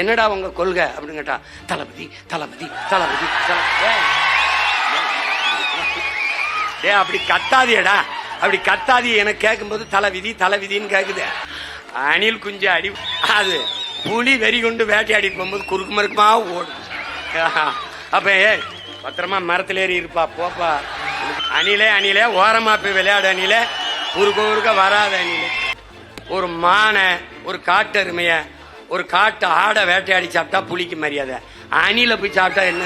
என்னடா உங்க கொள்கை? அப்படின்னு கேட்டா தளபதி தளபதி தளபதி தளபதி. டே அப்படி கத்தாதியடா அப்படி கத்தாதி எனக்கு கேட்கும்போது தலைவிதி தலைவிதின்னு கேக்குது. அணில் குஞ்சு அடி அது புலி வெறி கொண்டு வேட்டையாடிட்டு போகும்போது குறுக்கு மறுக்குமா ஓடும். அப்ப பத்திரமா மரத்துல ஏறி இருப்பா போப்பா. அணிலே அணிலே ஓரமா போய் விளையாடு அணிலே. குறுக்க குறுக்க வராத அணிலே. ஒரு மானை ஒரு காட்டருமையை ஒரு காட்டு ஆடை வேட்டையாடி சாப்பிட்டா புளிக்கு மரியாதை. அணில போய் சாப்பிட்டா என்ன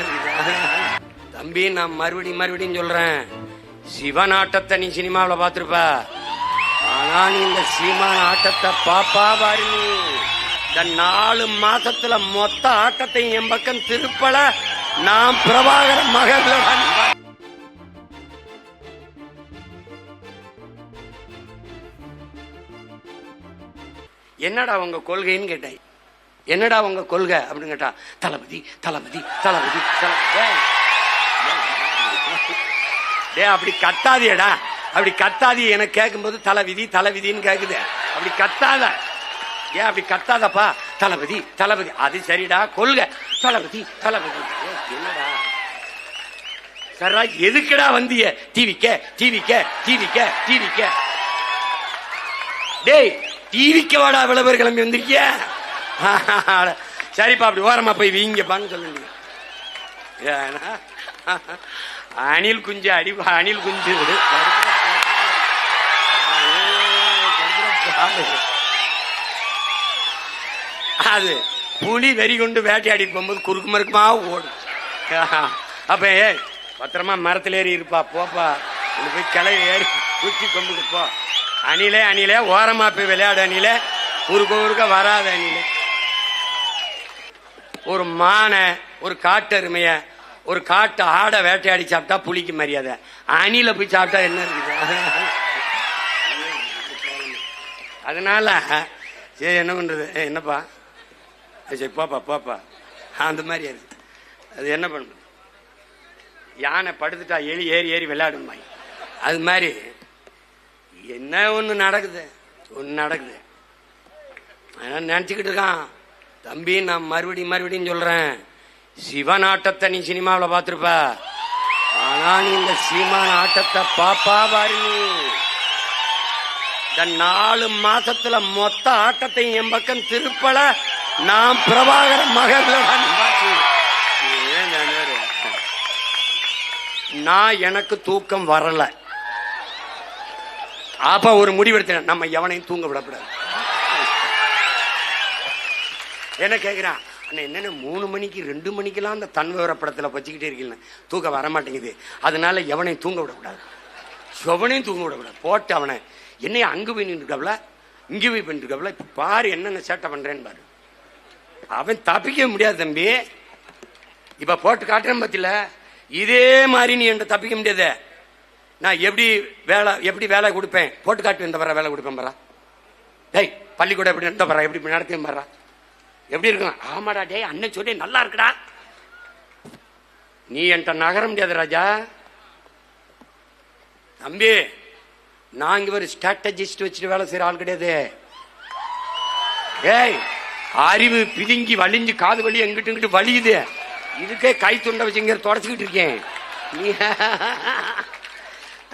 தம்பி நான் மறுபடியும் மறுபடியும் சொல்றேன். சிவன் ஆட்டத்தை நீ சினிமாவில் பார்த்துருப்ப. ஆனா நீ இந்த சீமான் ஆட்டத்தை பாப்பா பாரு நீ. இந்த நாலு மாசத்துல மொத்த ஆட்டத்தையும் என் பக்கம் திருப்பல. நான் பிரபாகர மகள் என்னடா உங்க கொள்கைன்னு கேட்டேன். என்னடா உங்க கொள்கை? அப்படின்னு கேட்டா தளபதி தளபதி தளபதி தளபதி. டே அப்படி கத்தாதியடா அப்படி கத்தாதி எனக்கு கேட்கும்போது தலைவிதி தலைவிதின்னு கேக்குது. அப்படி கத்தாத. ஏன் அப்படி கத்தாதப்பா? தளபதி தளபதி. அது சரிடா கொள்கை. தளபதி தளபதி. என்னடா? சரா எதுக்குடா வந்திய? டிவிக்க டிவிக்க டிவிக்க டிவிக்க. டேய் டிவிக்க வாடா விளம்பரம் கிளம்பி வந்திருக்கிய. சரிப்பா அப்படி ஓரமா போய் வீங்கப்பான்னு சொல்லுங்க. ஏன்னா, அணில் குஞ்சு அடி அணில் குஞ்சு. விடு. அது புலி வெறி கொண்டு வேட்டையாடிட்டு போகும்போது குறுக்கு மறுக்குமா ஓடும். அப்ப ஏய் பத்திரமா மரத்துல ஏறி இருப்பா போப்பா. உனக்கு போய் கிளை ஏறி குச்சி கொம்புக்கு போ. அணிலே அணிலே ஓரமா போய் விளையாடு அணிலே. குறுக்க குறுக்க வராது அணிலே. ஒரு மானை ஒரு காட்டு ஒரு காட்டு ஆடை வேட்டையாடி சாப்பிட்டா புளிக்கு மரியாதை. அணில போய் சாப்பிட்டா என்ன இருக்குது? அதனால சரி என்ன பண்றது? என்னப்பா? சரி போப்பா போப்பா. அந்த மாதிரி அது. அது என்ன பண்ணுறது யானை படுத்துட்டா எலி ஏறி ஏறி விளையாடுமா அது மாதிரி என்ன ஒன்று நடக்குது? ஒன்று நடக்குது. நினச்சிக்கிட்டு இருக்கான். தம்பி நான் மறுபடியும் மறுபடியும் சொல்றேன். சிவன் ஆட்டத்தை நீ சினிமாவில் பார்த்துருப்ப. ஆனா நீ இந்த சீமான ஆட்டத்தை பாப்பா பாரு இந்த நாலு மாசத்துல மொத்த ஆட்டத்தையும் என் பக்கம் திருப்பல. நான் பிரபாகர மகள் நான் எனக்கு தூக்கம் வரல. அப்ப ஒரு முடிவெடுத்தேன். நம்ம எவனையும் தூங்க விடக்கூடாது. என்ன கேட்குறான் அண்ணா என்னென்ன மூணு மணிக்கு ரெண்டு மணிக்கெல்லாம் அந்த தன் விவர படத்தில் வச்சுக்கிட்டே இருக்கீங்க தூக்கம் வர மாட்டேங்குது. அதனால எவனையும் தூங்க விடக்கூடாது. எவனையும் தூங்க விடக்கூடாது. போட்டு அவனை. என்னைய அங்கு போய் நின்றுக்கவல இங்கே போய் பண்ணிருக்கவல இப்போ பாரு என்னென்ன சேட்டை பண்ணுறேன்னு பாரு. அவன் தப்பிக்க முடியாது தம்பி. இப்போ போட்டு காட்டுறேன் பத்தில. இதே மாதிரி நீ என்கிட்ட தப்பிக்க முடியாது. நான் எப்படி வேலை எப்படி வேலை கொடுப்பேன்? போட்டு காட்டு இந்த வர வேலை கொடுப்பேன் பாரா. டேய் பள்ளிக்கூடம் எப்படி நடத்த பாரா எப்படி நடத்தையும் பாரா? எப்படி இருக்கும்? ஆமாடா டேய் அண்ணன் சொல்லி நல்லா இருக்குடா. நீ என்கிட்ட நகர முடியாது ராஜா. தம்பி நான் இங்க ஒரு ஸ்ட்ராட்டஜிஸ்ட் வச்சுட்டு வேலை செய்யற ஆள் கிடையாது. ஏய் அறிவு பிதுங்கி வலிஞ்சு காது வலி எங்கிட்டு இங்கிட்டு வலியுது. இதுக்கே கை துண்டை வச்சு இங்க தொடச்சுக்கிட்டு இருக்கேன். நீ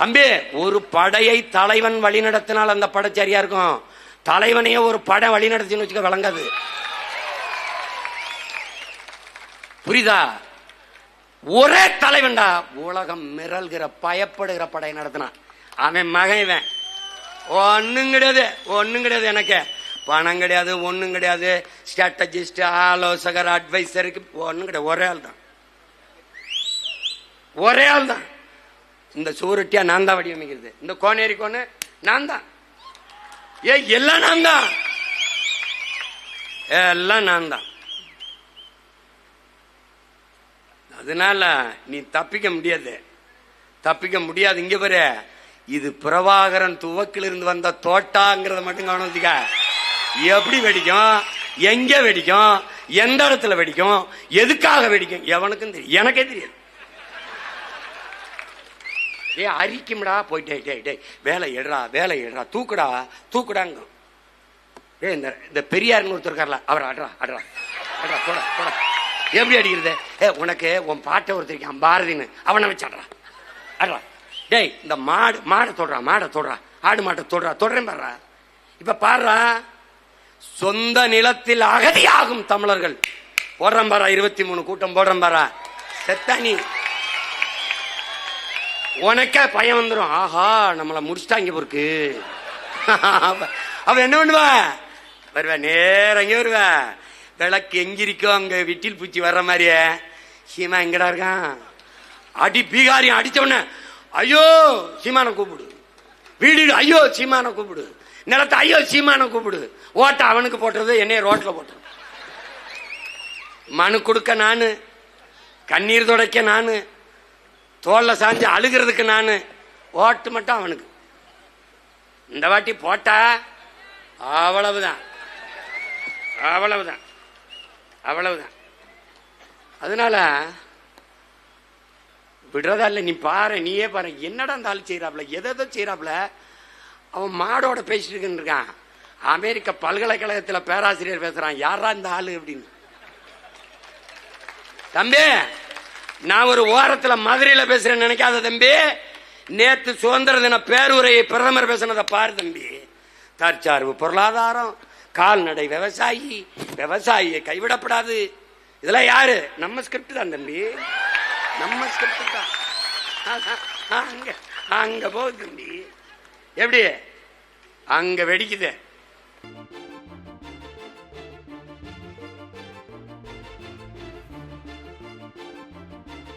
தம்பி ஒரு படையை தலைவன் வழிநடத்தினால் அந்த படை சரியா இருக்கும்? தலைவனையே ஒரு படை வழிநடத்தின்னு வச்சுக்க விளங்காது. புரியுதா? ஒரே தலைவன்டா உலகம் மிரல்கிற பயப்படுகிற படை நடத்தினான். அவன் மகன் இவன். ஒன்னும் கிடையாது ஒன்னும் கிடையாது எனக்கு. பணம் கிடையாது ஒன்றும் கிடையாது. ஸ்ட்ராட்டஜிஸ்ட் ஆலோசகர் அட்வைசருக்கு ஒன்றும் கிடையாது ஒரே ஆள் தான். ஒரே ஆள் தான். இந்த சூரட்டியா நான் தான் வடிவமைக்கிறது. இந்த கோனேரி கோனு நான் தான். ஏ எல்லாம் நான் தான். எல்லாம் நான் தான். அதனால நீ தப்பிக்க முடியாது. தப்பிக்க முடியாது. இங்க பாரு. இது பிரபாகரன் துவக்கிலிருந்து வந்த தோட்டாங்கிறத மட்டும் கவனம் எப்படி வெடிக்கும்? எங்க வெடிக்கும்? எந்த இடத்துல வெடிக்கும்? எதுக்காக வெடிக்கும்? எவனுக்கும் தெரியும் எனக்கே தெரியாது. ஏ அரிக்கும்டா. போயிட்டே டேய் டே வேலை எடுறா வேலை எடுறா. தூக்குடா தூக்குடாங்க. ஏ இந்த பெரியார்னு ஒருத்தர் இருக்கார்ல அவர் அட்ரா அட்ரா அடா, போடா போடா. எப்படி அடிக்கிறது? ஏ உனக்கு உன் பாட்டை ஒருத்தருக்கு பாரதின்னு அவனை வச்சாடுறா அட்ரா டேய் இந்த மாடு மாடை தொடுறா மாடை தொடுறா. ஆடு மாட்டை தொடுறா தொடுறேன் பாடுறா இப்ப பாடுறா சொந்த நிலத்தில் அகதியாகும் தமிழர்கள். போடுறேன் பாரா இருபத்தி மூணு கூட்டம் போடுறேன் பாரா செத்தா நீ. உனக்கே பயம் வந்துடும் ஆஹா நம்மளை முடிச்சிட்டாங்க பொருக்கு அவ- என்ன பண்ணுவா? வருவா நேரங்க எங்க வருவா. விளக்கு எங்கிருக்கோ அங்க விட்டில் பூச்சி வர்ற மாதிரியே. சீமா எங்கடா இருக்கான்? அடி பீகாரியம் அடிச்ச உடனே ஐயோ சீமான கூப்பிடு. வீடு ஐயோ சீமான கூப்பிடு. நிலத்தை ஐயோ சீமான கூப்பிடு. ஓட்ட அவனுக்கு போட்டுறது என்னைய ரோட்ல போட்டுறது. மனு கொடுக்க நானு கண்ணீர் துடைக்க நானு தோல்ல சாஞ்சு அழுகிறதுக்கு நானு ஓட்டு மட்டும் அவனுக்கு. இந்த வாட்டி போட்டா அவ்வளவுதான். அவ்வளவுதான். அவ்வளவுதான். அதனால விடுறதா இல்லை நீ பாரு நீயே பாரு. என்னடா அந்த ஆள் செய்யறாப்ல எதை எதோ செய்யறாப்ல அவன் மாடோட பேசிட்டு இருக்குன்னு இருக்கான். அமெரிக்க பல்கலைக்கழகத்துல பேராசிரியர் பேசுறான். யாரா இந்த ஆளு அப்படின்னு. தம்பி நான் ஒரு ஓரத்துல மதுரையில பேசுறேன் நினைக்காத தம்பி. நேத்து சுதந்திர தின பேருரையை பிரதமர் பேசினதை பாரு தம்பி. தற்சார்பு பொருளாதாரம் கால்நடை விவசாயி விவசாயியை கைவிடப்படாது. இதெல்லாம் யாரு? நம்ம ஸ்கிரிப்ட் தான் தம்பி. நம்ம ஸ்கிரிப்ட் தான். அங்க அங்க போகுது தம்பி. எப்படி? அங்க வெடிக்குது.